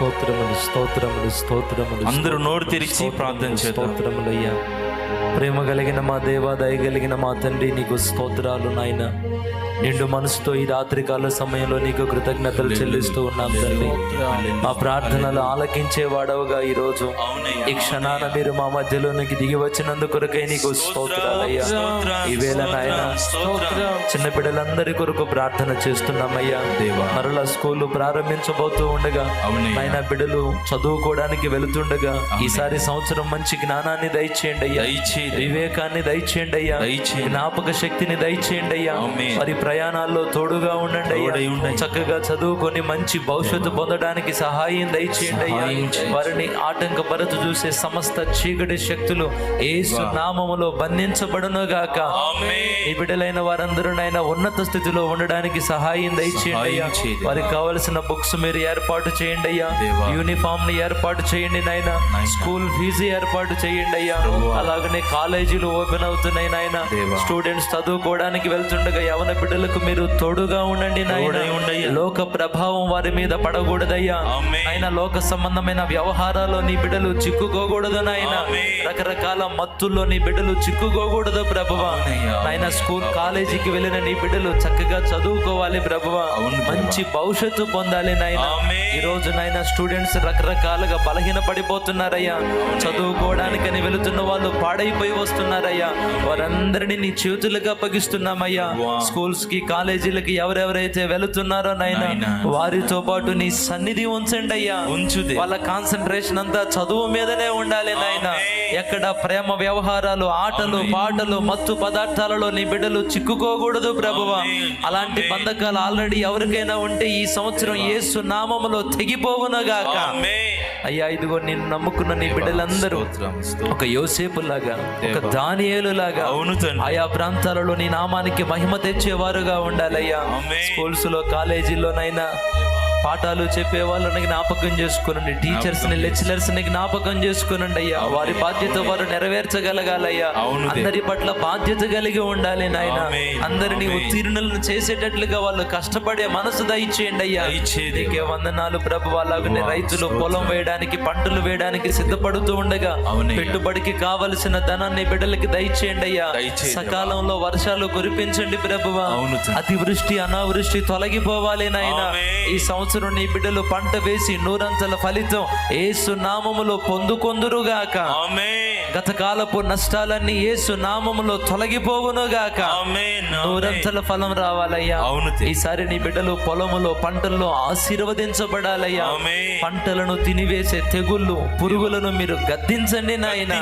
స్తోత్రములు స్తోత్రములు స్తోత్రములు అందరూ నోరు తెరిచి ప్రార్థన స్తోత్రములయ్యా. ప్రేమ కలిగిన మా దేవా దయ కలిగిన మా తండ్రి నీకు స్తోత్రాలు నాయన. నిండు మనసుతో ఈ రాత్రికాల సమయంలో నీకు కృతజ్ఞతలు చెల్లిస్తూ ఉన్నాం తండ్రి మా ప్రార్థనలు ఆలకించే వాడవుగా ఈ రోజు ఈ క్షణాన మీరు మా మధ్యలోనికి దిగి వచ్చినందుకు కొరకై నీకు స్తోత్రాలయ్యా. ఈ వేళ నాయన చిన్న బిడ్డలందరి కొరకు ప్రార్థన చేస్తున్నామయ్యా. మరలా స్కూల్ ప్రారంభించబోతూ ఉండగా. నాయన బిడ్డలు చదువుకోవడానికి వెళుతుండగా ఈసారి సంవత్సరం మంచి జ్ఞానాన్ని దయచేయండి. అయ్యా వివేకాన్ని దయచేయండి. అయ్యా. జ్ఞాపక శక్తిని దయచేయండి అయ్యా. మరి ప్రయాణాల్లో తోడుగా ఉండండి అయ్యా. చక్కగా చదువుకొని మంచి భవిష్యత్తు పొందడానికి సహాయం దయచేయండి అయ్యా. వారిని ఆటంకపరచు చూసే సమస్త చీకటి శక్తులు ఏసు నామములో బంధించబడును గాక ఈ బిడ్డలైన వారందరూ నాయన ఉన్నత స్థితిలో ఉండడానికి సహాయం దయచేయండి అయ్యా. వారికి కావలసిన బుక్స్ మీరు ఏర్పాటు చేయండి అయ్యా. యూనిఫామ్ని ఏర్పాటు చేయండి నాయన. స్కూల్ ఫీజు ఏర్పాటు చేయండి అయ్యా. అలాగనే కాలేజీలు ఓపెన్ అవుతున్నాయి నాయన. స్టూడెంట్స్ చదువుకోవడానికి వెళ్తుండగా యవన బిడ్డలకు మీరు తోడుగా ఉండండి. లోక ప్రభావం వారి మీద పడకూడదయ్యా. ఆయన లోక సంబంధమైన వ్యవహారాల్లో నీ బిడ్డలు చిక్కుకోకూడదు నాయన. రకరకాల మత్తుల్లో నీ బిడ్డలు చిక్కుకోకూడదు ప్రభువా. ఆయన స్కూల్ కాలేజీకి వెళ్ళిన నీ బిడ్డలు చక్కగా చదువుకోవాలి ప్రభువా. మంచి భవిష్యత్తు పొందాలి నాయన. ఈ రోజు నాయన స్టూడెంట్స్ రకరకాలుగా బలహీన పడిపోతున్నారయ్యా చదువుకోవడానికని వెళుతున్న వాళ్ళు పాడైపోయి వస్తున్నారయ్యా వారందరినీ నీ చేతులుగా అప్పగిస్తున్నామయ్యా వా. స్కూల్స్ కి కాలేజీలకి ఎవరెవరైతే వెళుతున్నారో నాయన. వారితో పాటు నీ సన్నిధి ఉంచండి అయ్యా ఉంచు దేవా. వాళ్ళ కాన్సన్ట్రేషన్ అంతా చదువు మీదనే ఉండాలి నాయన ఎక్కడ ప్రేమ వ్యవహారాలు ఆటలు పాటలు మత్తు పదార్థాలలో నీ బిడ్డలు చిక్కుకోకూడదు ప్రభువా. అలాంటి బంధకాలు ఆల్రెడీ ఎవరికైనా ఉంటే ఈ సంవత్సరం యేసు నామములో తెగిపోవునగాక. అయ్యా ఇదిగో నిన్ను నమ్ముకున్న నీ బిడ్డలందరూ. ఒక యోసేపు లాగా ఒక దానియేలు లాగా అవును ఆయా ప్రాంతాలలో నీ నామానికి మహిమ తెచ్చేవారుగా ఉండాలయ్యా. స్కూల్స్లో కాలేజీల్లోనైనా పాఠాలు చెప్పే వాళ్ళని జ్ఞాపకం చేసుకునండి టీచర్స్ని లెక్చరర్స్ని జ్ఞాపకం చేసుకునండి అయ్యా వారి బాధ్యత వారు నెరవేర్చగలగాలయ్యా. అందరి పట్ల బాధ్యత కలిగి ఉండాలి నాయన. అందరిని. ఉత్తీర్ణులను చేసేటట్లుగా వాళ్ళు కష్టపడే మనసు దయచేయండి అయ్యా నీకే వందనాలు ప్రభు అలాగనే రైతులు. పొలం వేయడానికి పంటలు వేయడానికి సిద్ధపడుతూ ఉండగా. పెట్టుబడికి కావలసిన ధనాన్ని బిడ్డలకి దయచేయండి అయ్యా. సకాలంలో వర్షాలు కురిపించండి ప్రభువా. అతివృష్టి అనావృష్టి తొలగిపోవాలి నాయన. ఈ సంవత్సరం నీ బిడ్డలు పంట వేసి నూరంతల ఫలితం ఏసు నామములో పొందుకొందురుగాక. గత కాలపు నష్టాలన్నీ ఏసు నామములో తొలగిపోవునుగాక. నూరంతల ఫలం రావాలయ్యా. అవును. ఈసారి నీ బిడ్డలు పొలములో పంటల్లో ఆశీర్వదించబడాలయ్యా. పంటలను తినివేసే తెగుళ్ళు పురుగులను మీరు గద్దించండి నాయన.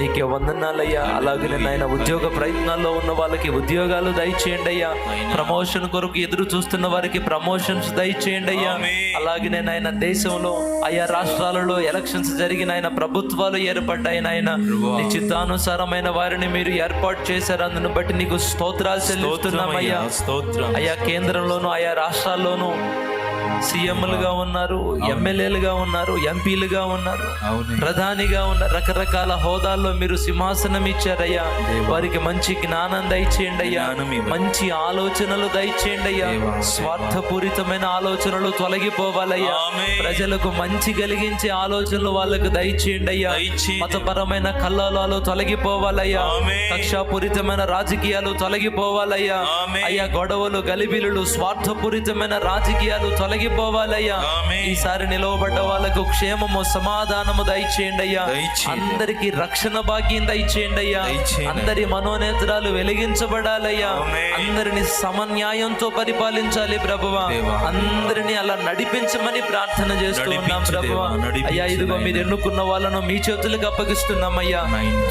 నీకే వందనాలయ్యా. అలాగనే నాయన ఉద్యోగ ప్రయత్నాల్లో ఉన్న వాళ్ళకి ఉద్యోగాలు దయచేయండి అయ్యా ప్రమోషన్ కొరకు ఎదురు చూస్తున్న వారికి ప్రమోషన్స్ దయచేయండి అయ్యా. అలాగనే నాయన దేశంలో ఆయా రాష్ట్రాలలో ఎలక్షన్స్ జరిగిన ఆయన ప్రభుత్వాలు ఏర్పడ్డాయి నాయన. నీ చిత్తానుసారమైన వారిని మీరు ఏర్పాటు చేశారు. అందును బట్టి నీకు స్తోత్రాలు చెల్లిస్తున్నామయ్యా. ఆయా కేంద్రంలోను ఆయా రాష్ట్రాల్లోనూ సీఎంలుగా ఉన్నారు ఎమ్మెల్యేలుగా ఉన్నారు ఎంపీలుగా ఉన్నారు ప్రధానిగా ఉన్న రకరకాల హోదాల్లో మీరు సింహాసనం ఇచ్చారయ్యా వారికి మంచి జ్ఞానం దయచేయండి అయ్యా. మంచి ఆలోచనలు దయచేయండి అయ్యా. స్వార్థపూరితమైన ఆలోచనలు తొలగిపోవాలయ్యా. ప్రజలకు మంచి కలిగించే ఆలోచనలు వాళ్ళకు దయచేయండి అయ్యా. మతపరమైన కల్లాలు తొలగిపోవాలయ్యా. కక్షాపూరితమైన రాజకీయాలు తొలగిపోవాలయ్యా. అయ్యా గొడవలు గలిబిలులు స్వార్థపూరితమైన రాజకీయాలు తొలగిపోవాలయ్యా ఆమేన్. ఈసారి నిలవబడ్డ వాళ్ళకు క్షేమము సమాధానము దయచేయండి అయ్యా. అందరికి రక్షణ భాగ్యం దయచేయండి అయ్యా. అందరి మనోనేత్రాలు వెలిగించబడాలయ్యా. అందరిని సమన్యాయంతో పరిపాలించాలి ప్రభువా. అందరిని అలా నడిపించమని ప్రార్థన చేస్తూ ఉన్నాం నడిపించు ప్రభువా అయ్యా ఇదిగో మీరు. ఎన్నుకున్న వాళ్ళను మీ చేతులకు అప్పగిస్తున్నామయ్యా.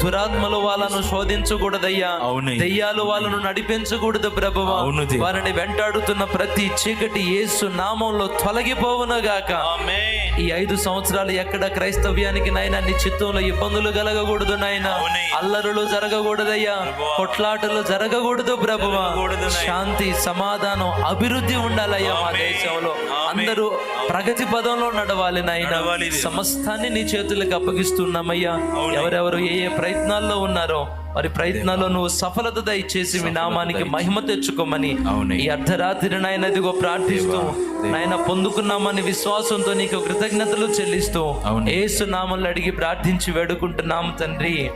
దురాత్మలు వాళ్ళను శోధించకూడదయ్యా. దెయ్యాలు వాళ్ళను నడిపించకూడదు ప్రభువా. వారిని వెంటాడుతున్న ప్రతి చీకటి యేసు నామంలో తొలగిపోవునగాక ఈ ఐదు సంవత్సరాలు ఎక్కడ క్రైస్తవ్యానికి నాయన నీ చిత్తంలో ఇబ్బందులు కలగకూడదు నాయన. అల్లరులు జరగకూడదయ్యా. కొట్లాటలు జరగకూడదు ప్రభువా నాయనా. శాంతి సమాధానం అభివృద్ధి ఉండాలయ్యా మా. దేశంలో. అందరూ ప్రగతి పదంలో నడవాలి నాయన. సమస్తాన్ని నీ చేతులకు అప్పగిస్తున్నామయ్యా. ఎవరెవరు ఏ ఏ ప్రయత్నాల్లో ఉన్నారో వారి ప్రయత్నాల్లో నువ్వు సఫలత దయచేసి మీ నామానికి మహిమ తెచ్చుకోమని. ఈ అర్ధరాత్రి నాయన ఇదిగో ప్రార్థిస్తూ నాయన పొందుకున్నామని విశ్వాసంతో నీకు కృతజ్ఞతలు చెల్లిస్తూ. ఏసు నామంలో అడిగి ప్రార్థించి వేడుకుంటున్నాము తండ్రి.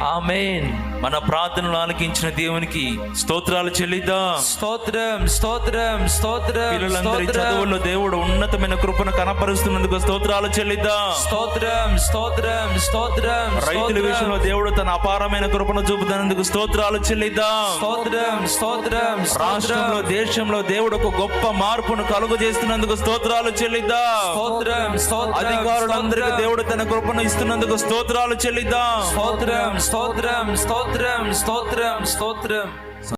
ఆమేన్. మన ప్రార్థనలు ఆలకించిన దేవునికి స్తోత్రాలు చెల్లిద్దాం. స్తోత్రం స్తోత్రం స్తోత్రం చదువుల్లో దేవుడు ఉన్నతమైన కృపను కనపరుస్తున్నందుకు స్తోత్రాలు చెల్లిద్దాం. స్తోత్రం స్తోత్రం స్తోత్రం రైతుల. విషయంలో దేవుడు తన అపారమైన కృపను చూపుతున్నందుకు స్తోత్రాలు చెల్లిద్దాం. స్తోత్రం స్తోత్రం రాష్ట్రంలో దేశంలో దేవుడు ఒక గొప్ప మార్పును కలుగు చేస్తున్నందుకు స్తోత్రాలు చెల్లిద్దాం. స్తోత్రం అధికారులందరికీ. దేవుడు తన కృపను ఇస్తున్నందుకు స్తోత్రాలు చెల్లిద్దాం. స్తోత్రం స్తోత్రం స్తోత్రం స్తోత్రం స్తోత్రం.